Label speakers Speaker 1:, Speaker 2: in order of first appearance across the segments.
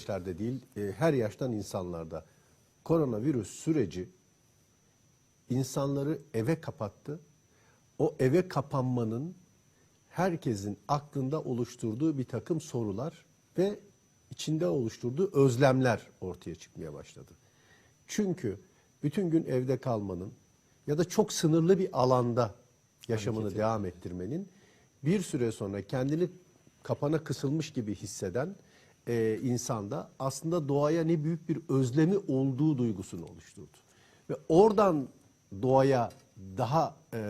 Speaker 1: gençlerde değil, e, her yaştan insanlarda koronavirüs süreci insanları eve kapattı. O eve kapanmanın herkesin aklında oluşturduğu bir takım sorular ve içinde oluşturduğu özlemler ortaya çıkmaya başladı. Çünkü bütün gün evde kalmanın ya da çok sınırlı bir alanda yaşamını devam ettirmenin bir süre sonra kendini kapana kısılmış gibi hisseden e, insanda aslında doğaya ne büyük bir özlemi olduğu duygusunu oluşturdu. Ve oradan doğaya daha e,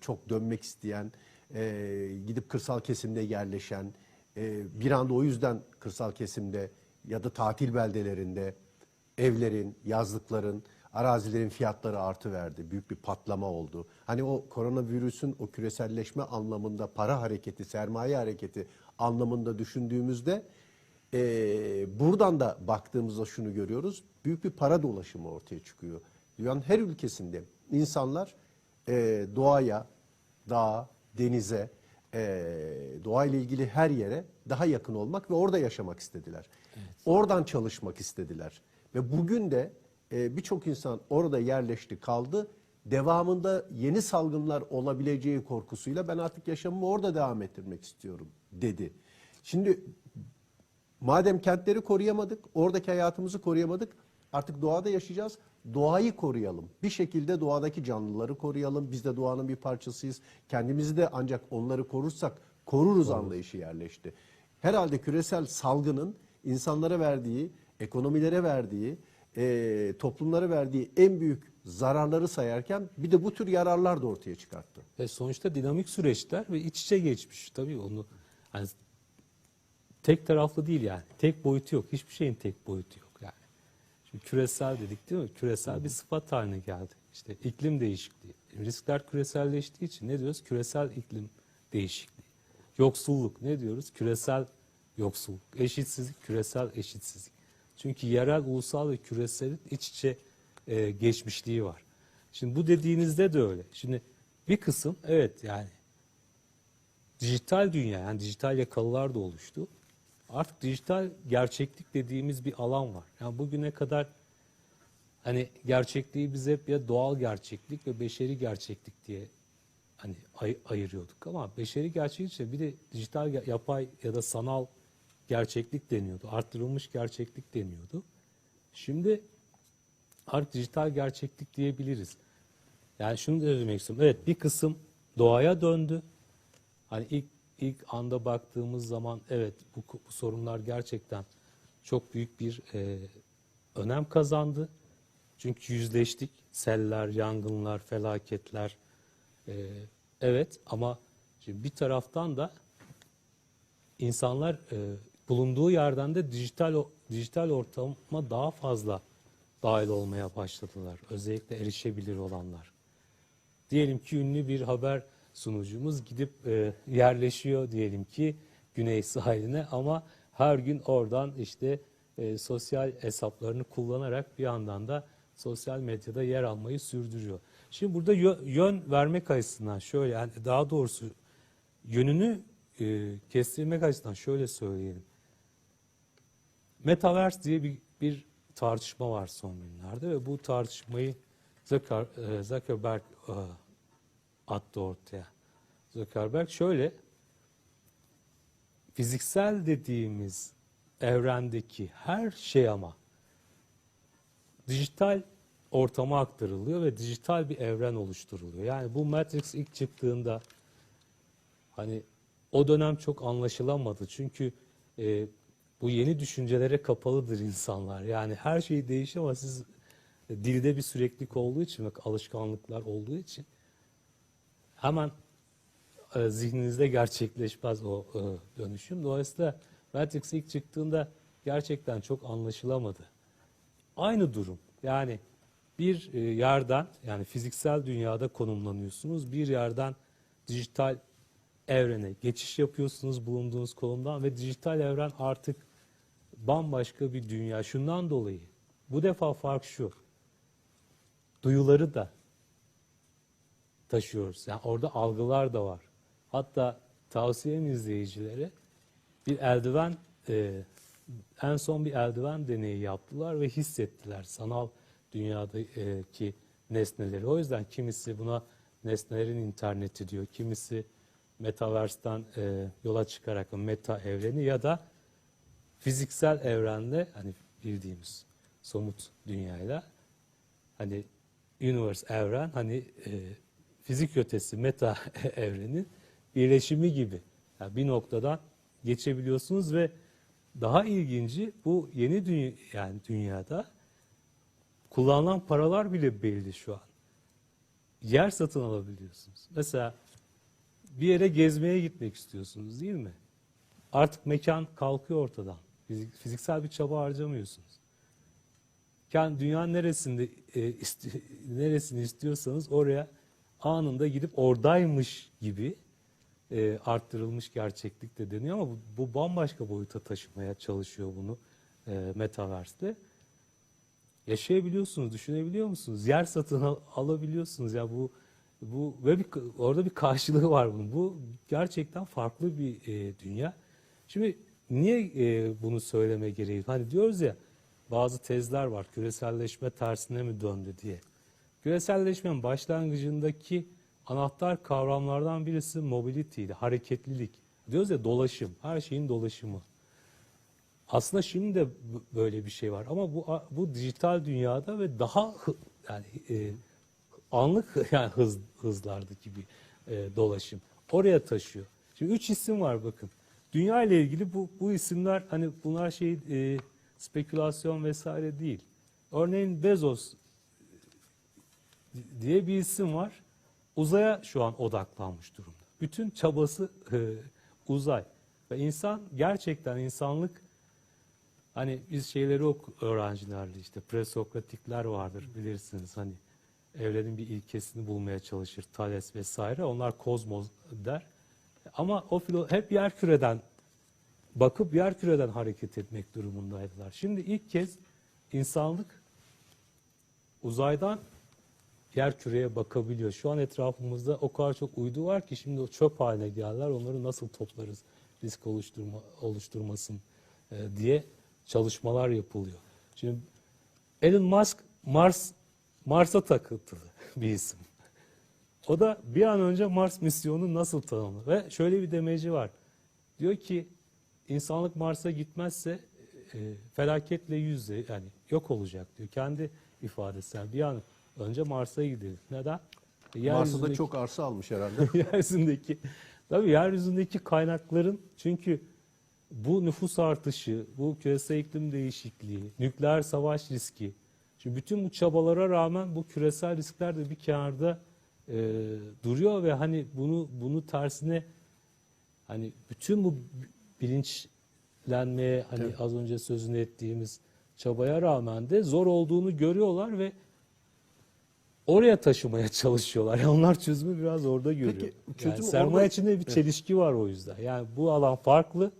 Speaker 1: çok dönmek isteyen, e, gidip kırsal kesimde yerleşen, e, bir anda o yüzden kırsal kesimde ya da tatil beldelerinde evlerin, yazlıkların, arazilerin fiyatları artı verdi. Büyük bir patlama oldu. Hani o koronavirüsün o küreselleşme anlamında para hareketi, sermaye hareketi anlamında düşündüğümüzde e, buradan da baktığımızda şunu görüyoruz. Büyük bir para dolaşımı ortaya çıkıyor. Dünyanın her ülkesinde insanlar e, doğaya, dağa, denize, e, doğayla ilgili her yere daha yakın olmak ve orada yaşamak istediler. Oradan çalışmak istediler. Ve bugün de e, birçok insan orada yerleşti, kaldı. Devamında yeni salgınlar olabileceği korkusuyla ben artık yaşamımı orada devam ettirmek istiyorum dedi. Şimdi madem kentleri koruyamadık, oradaki hayatımızı koruyamadık, artık doğada yaşayacağız. Doğayı koruyalım. Bir şekilde doğadaki canlıları koruyalım. Biz de doğanın bir parçasıyız. Kendimizi de ancak onları korursak koruruz anlayışı yerleşti. Herhalde küresel salgının insanlara verdiği, ekonomilere verdiği, e, toplumlara verdiği en büyük zararları sayarken bir de bu tür yararlar da ortaya çıkarttı.
Speaker 2: Ve sonuçta dinamik süreçler ve iç içe geçmiş. Tabii onu hani tek taraflı değil yani. Tek boyutu yok. Hiçbir şeyin tek boyutu yok yani. Şimdi küresel dedik değil mi? Küresel bir sıfat haline geldi. İşte iklim değişikliği. Riskler küreselleştiği için ne diyoruz? Küresel iklim değişikliği. Yoksulluk ne diyoruz? Küresel yoksulluk. Eşitsizlik, küresel eşitsizlik. Çünkü yerel, ulusal ve küreselin iç içe e, geçmişliği var. Şimdi bu dediğinizde de öyle. Şimdi bir kısım evet yani dijital dünya yani dijital yakalılar da oluştu. Artık dijital gerçeklik dediğimiz bir alan var. Yani bugüne kadar hani gerçekliği biz hep ya doğal gerçeklik ve beşeri gerçeklik diye hani ay- ayırıyorduk ama beşeri gerçeklik için bir de dijital yapay ya da sanal gerçeklik deniyordu. Arttırılmış gerçeklik deniyordu. Şimdi artık dijital gerçeklik diyebiliriz. Yani şunu da demek istiyorum. Evet bir kısım doğaya döndü. Hani ilk ilk anda baktığımız zaman evet bu, bu sorunlar gerçekten çok büyük bir e, önem kazandı. Çünkü yüzleştik. Seller, yangınlar, felaketler. e, evet ama şimdi bir taraftan da insanlar e, bulunduğu yerden de dijital dijital ortama daha fazla dahil olmaya başladılar. Özellikle erişebilir olanlar. Diyelim ki ünlü bir haber sunucumuz gidip e, yerleşiyor diyelim ki güney sahiline ama her gün oradan işte e, sosyal hesaplarını kullanarak bir yandan da sosyal medyada yer almayı sürdürüyor. Şimdi burada yö- yön vermek açısından şöyle yani daha doğrusu yönünü e, kestirmek açısından şöyle söyleyelim. Metaverse diye bir, bir tartışma var son günlerde ve bu tartışmayı Zucker, e, Zuckerberg e, attı ortaya. Zuckerberg şöyle fiziksel dediğimiz evrendeki her şey ama dijital ortama aktarılıyor ve dijital bir evren oluşturuluyor. Yani bu Matrix ilk çıktığında hani o dönem çok anlaşılamadı. Çünkü e, bu yeni düşüncelere kapalıdır insanlar. Yani her şey değişiyor ama siz e, dilde bir süreklilik olduğu için ve alışkanlıklar olduğu için hemen e, zihninizde gerçekleşmez o e, dönüşüm. Dolayısıyla Matrix ilk çıktığında gerçekten çok anlaşılamadı. Aynı durum. Yani bir e, yerden yani fiziksel dünyada konumlanıyorsunuz. Bir yerden dijital evrene geçiş yapıyorsunuz bulunduğunuz konumdan ve dijital evren artık bambaşka bir dünya. Şundan dolayı bu defa fark şu. Duyuları da taşıyoruz. Yani orada algılar da var. Hatta tavsiyem izleyicilere bir eldiven e, en son bir eldiven deneyi yaptılar ve hissettiler sanal dünyadaki nesneleri. O yüzden kimisi buna nesnelerin interneti diyor, kimisi metaverse'ten e, yola çıkarak meta evreni ya da fiziksel evrende hani bildiğimiz somut dünyayla hani universe evren hani e, fizik ötesi meta evrenin birleşimi gibi. Yani bir noktadan geçebiliyorsunuz ve daha ilginci bu yeni dünya yani dünyada kullanılan paralar bile belli şu an. Yer satın alabiliyorsunuz. Mesela bir yere gezmeye gitmek istiyorsunuz değil mi? Artık mekan kalkıyor ortadan. Fizik- Fiziksel bir çaba harcamıyorsunuz. Kendi dünyanın neresinde e, isti- neresini istiyorsanız oraya anında gidip oradaymış gibi e, arttırılmış gerçeklikte deniyor ama bu, bu bambaşka boyuta taşımaya çalışıyor bunu e, Metaverse'de. Yaşayabiliyorsunuz, düşünebiliyor musunuz? Yer satın al- alabiliyorsunuz ya bu bu ve bir, orada bir karşılığı var bunun. Bu gerçekten farklı bir e, dünya. Şimdi niye e, bunu söyleme gereği? Hani diyoruz ya bazı tezler var. Küreselleşme tersine mi döndü diye. Küreselleşmenin başlangıcındaki anahtar kavramlardan birisi mobility'ydi, hareketlilik. Diyoruz ya dolaşım, her şeyin dolaşımı. Aslında şimdi de böyle bir şey var ama bu bu dijital dünyada ve daha yani e, anlık yani hız hızlardaki bir e, dolaşım oraya taşıyor. Şimdi üç isim var bakın. Dünya ile ilgili bu bu isimler hani bunlar şey e, spekülasyon vesaire değil. Örneğin Bezos diye bir isim var. Uzaya şu an odaklanmış durumda. Bütün çabası e, uzay. Ve insan gerçekten insanlık hani biz şeyleri ok öğrencilerle işte presokratikler vardır bilirsiniz hani evrenin bir ilkesini bulmaya çalışır Thales vesaire onlar kozmos der. Ama o filo hep yer küreden bakıp yer küreden hareket etmek durumundaydılar. Şimdi ilk kez insanlık uzaydan yer küreye bakabiliyor. Şu an etrafımızda o kadar çok uydu var ki şimdi o çöp haline geldiler. Onları nasıl toplarız risk oluşturma, oluşturmasın e, diye çalışmalar yapılıyor. Şimdi Elon Musk Mars Mars'a takıntılı bir isim. O da bir an önce Mars misyonunu nasıl tanımlı ve şöyle bir demeci var. Diyor ki insanlık Mars'a gitmezse e, felaketle yüz yüze yani yok olacak diyor. Kendi ifadesi. Yani bir an önce Mars'a gidelim. Neden?
Speaker 1: Mars'ta çok arsa almış herhalde.
Speaker 2: yeryüzündeki tabii yeryüzündeki kaynakların çünkü bu nüfus artışı, bu küresel iklim değişikliği, nükleer savaş riski. Şimdi bütün bu çabalara rağmen bu küresel riskler de bir kenarda e, duruyor ve hani bunu bunu tersine hani bütün bu bilinçlenmeye hani
Speaker 1: Evet.
Speaker 2: az önce sözünü ettiğimiz çabaya rağmen de zor olduğunu görüyorlar ve oraya taşımaya çalışıyorlar. Yani onlar çözümü biraz orada görüyor.
Speaker 1: Peki,
Speaker 2: yani
Speaker 1: çözümü
Speaker 2: sermaye
Speaker 1: orada-
Speaker 2: içinde bir çelişki var o yüzden. Yani bu alan farklı